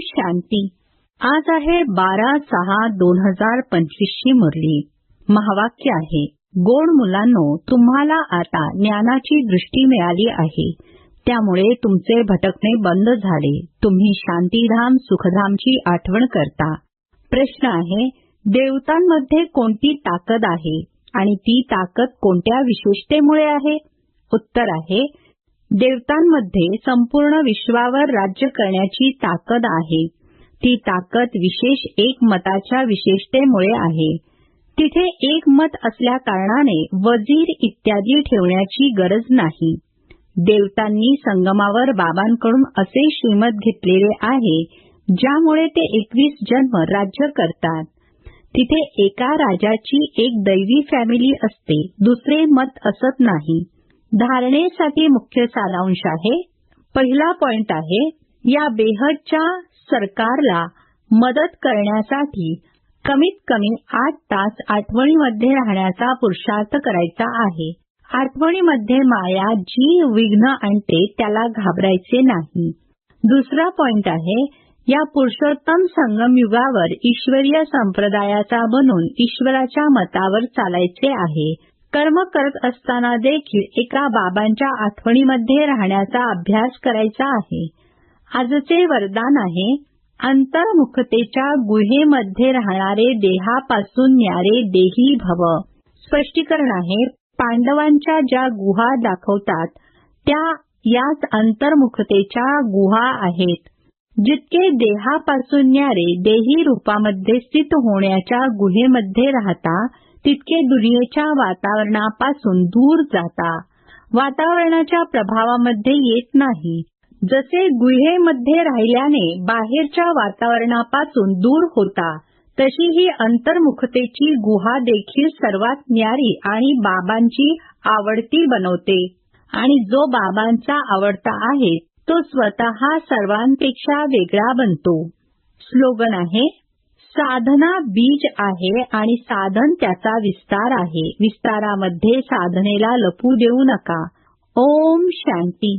शांती. आज आहे बारा सहा दोन हजार पंचवीस ची मुरली. महावाक्य आहे गोड मुलांनो तुम्हाला आता ज्ञानाची दृष्टी मिळाली आहे. त्यामुळे तुमचे भटकणे बंद झाले. तुम्ही शांतीधाम सुखधामची आठवण करता. प्रश्न आहे देवतांमध्ये कोणती ताकद आहे? आणि ती ताकद कोणत्या विशेषतेमुळे आहे? उत्तर आहे देवतांमध्ये संपूर्ण विश्वावर राज्य करण्याची ताकद आहे. ती ताकद विशेष एक मताच्या विशेषतेमुळे आहे. तिथे एक मत असल्या कारणाने वजीर इत्यादी ठेवण्याची गरज नाही. देवतांनी संगमावर बाबांकडून असे श्रीमत घेतलेले आहे ज्यामुळे ते एकवीस जन्म राज्य करतात. तिथे एका राजाची एक दैवी फॅमिली असते दुसरे मत असत नाही. धारणेसाठी मुख्य सारांश आहे. पहिला पॉइंट आहे या बेहदच्या सरकारला मदत करण्यासाठी कमीत कमी आठ तास आठवणीमध्ये राहण्याचा पुरुषार्थ करायचा आहे. आठवणीमध्ये माया जी विघ्न आणते त्याला घाबरायचे नाही. दुसरा पॉइंट आहे या पुरुषोत्तम संगम युगावर ईश्वरीय संप्रदायाचा बनून ईश्वराच्या मतावर चालायचे आहे. कर्म करत असताना देखील एका बाबांच्या आठवणीमध्ये राहण्याचा अभ्यास करायचा आहे. आजचे वरदान आहे अंतर्मुखतेच्या गुहेमध्ये राहणारे देहापासून न्यारे देही भव. स्पष्टीकरण आहे पांडवांच्या ज्या गुहा दाखवतात त्या याच अंतर्मुखतेच्या गुहा आहेत. जितके देहापासून न्यारे देही रूपामध्ये स्थित होण्याच्या गुहेमध्ये राहता तितके दुनियेच्या वातावरणापासून दूर जाता. वातावरणाच्या प्रभावामध्ये येत नाही. जसे गुहेमध्ये राहिल्याने बाहेरच्या वातावरणापासून दूर होता तशी ही अंतर्मुखतेची गुहा देखील सर्वात न्यारी आणि बाबांची आवडती बनवते. आणि जो बाबांचा आवडता आहे तो स्वतः सर्वांपेक्षा वेगळा बनतो. स्लोगन आहे साधना बीज आहे आणि साधन त्याचा विस्तार आहे. विस्तारामध्ये साधनेला लपू देऊ नका. ओम शांती.